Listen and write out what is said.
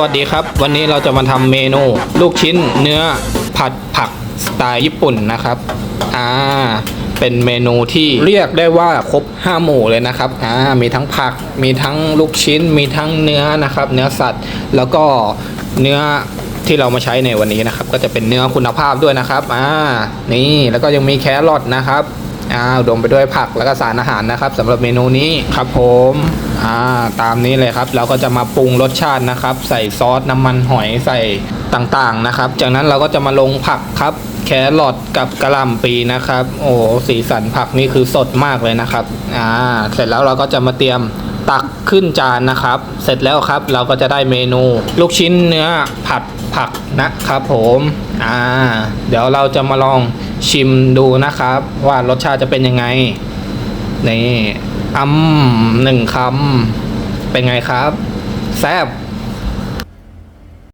วัสดีครับ วันนี้เราจะมาทำเมนู ลูกชิ้นเนื้อผัดผักสไตล์ญี่ปุ่นนะครับอ่าเป็นเมนูที่เรียกได้ว่าครบ 5 หมู่เลยนะครับอ่ามีทั้งผัก มีทั้งลูกชิ้น มีทั้งเนื้อนะครับ เนื้อสัตว์ แล้วก็เนื้อที่เรามาใช้ในวันนี้นะครับ ก็จะเป็นเนื้อคุณภาพด้วยนะครับอ่านี่แล้วก็ยังมีแครอทนะครับ อาดมไปด้วยผักแล้วก็สารอาหารนะครับสำหรับเมนูนี้ครับผมอ่าตามนี้เลยครับเราก็จะมาปรุงรสชาตินะครับ ใส่ซอสน้ำมันหอยใส่ต่างๆนะครับ จากนั้นเราก็จะมาลงผักครับแครอทกับกระหล่ำปีนะครับ โอ้สีสันผักนี่คือสดมากเลยนะครับอ่าเสร็จแล้วเราก็จะมาเตรียมตักขึ้นจานนะครับ เสร็จแล้วครับเราก็จะได้เมนู ลูกชิ้นเนื้อผัดผักนะครับผมอ่าเดี๋ยวเราจะมาลอง ชิมดูนะครับ ว่ารสชาติจะเป็นยังไง นี่อืมหนึ่งคำเป็นไงครับ แซ่บ